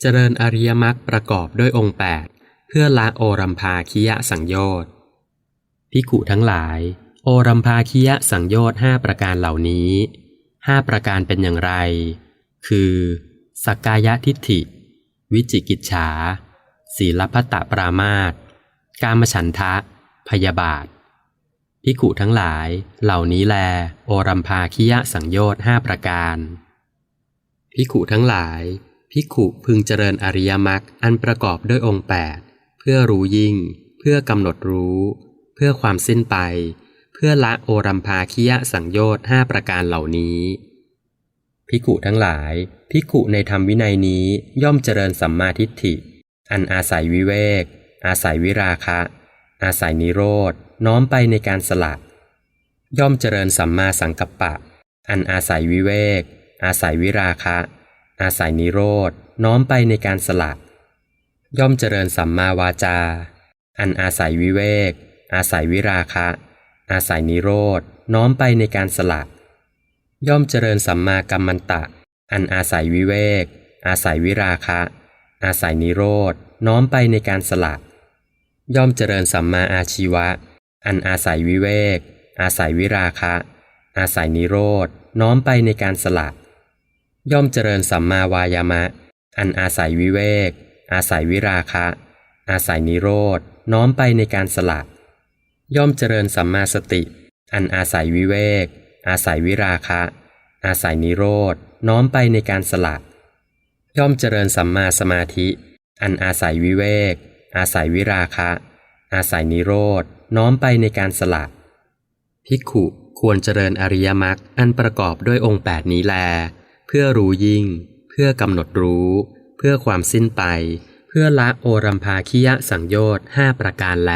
เจริญอริยมรรคประกอบด้วยองค์ 8 เพื่อละโอรัมภาคิยะสังโยชน์พิกุทั้งหลาย โอรัมภาคิยะสังโยชน์ห้าประการเหล่านี้ห้าประการเป็นอย่างไร คือสักกายทิฏฐิ วิจิกิจฉา ศีลพัตตปรามาตกามฉันทะ พยาบาทพิกุทั้งหลายเหล่านี้แล โอรัมภาคิยะสังโยชน์ห้าประการพิกุทั้งหลาย พิกุพึงเจริญอริยมรรคอันประกอบด้วยองค์ 8 เพื่อรู้ยิ่ง เพื่อกำหนดรู้ เพื่อความสิ้นไป เพื่อละโอรัมภาคิยะสังโยชน์ห้าประการเหล่านี้พิกุทั้งหลายพิกุในธรรมวินัยนี้ย่อมเจริญสัมมาทิฏฐิ อันอาศัยวิเวก อาศัยวิราคะ อาศัยนิโรธน้อมไปในการสละย่อมเจริญสัมมาสังกัปปะ อันอาศัยวิเวก อาศัยวิราคะ อาศัยนิโรธน้อมไปในการสละย่อมเจริญสัมมาวาจา อันอาศัยวิเวก อาศัยวิราคะ อาศัยนิโรธน้อมไปในการสละย่อมเจริญสัมมากัมมันตะ อันอาศัยวิเวก อาศัยวิราคะ อาศัยนิโรธน้อมไปในการสละย่อมเจริญสัมมาอาชีวะ อันอาศัยวิเวก อาศัยวิราคะ อาศัยนิโรธน้อมไปในการสละ ย่อมเจริญสัมมาวายามะ อันอาศัยวิเวก อาศัยวิราคะ อาศัยนิโรธน้อมไปในการสละ ย่อมเจริญสัมมาสติ อันอาศัยวิเวก อาศัยวิราคะ อาศัยนิโรธน้อมไปในการสละ ย่อมเจริญสัมมาสมาธิ อันอาศัยวิเวก อาศัยวิราคะ อาศัยนิโรธน้อมไปในการสละภิกขุควรเจริญอริยมรรคอันประกอบด้วยองค์8นี้แล เพื่อรู้ยิ่ง เพื่อกำหนดรู้ เพื่อความสิ้นไป เพื่อละโอรัมภาคิยะสังโยชน์ห้าประการแล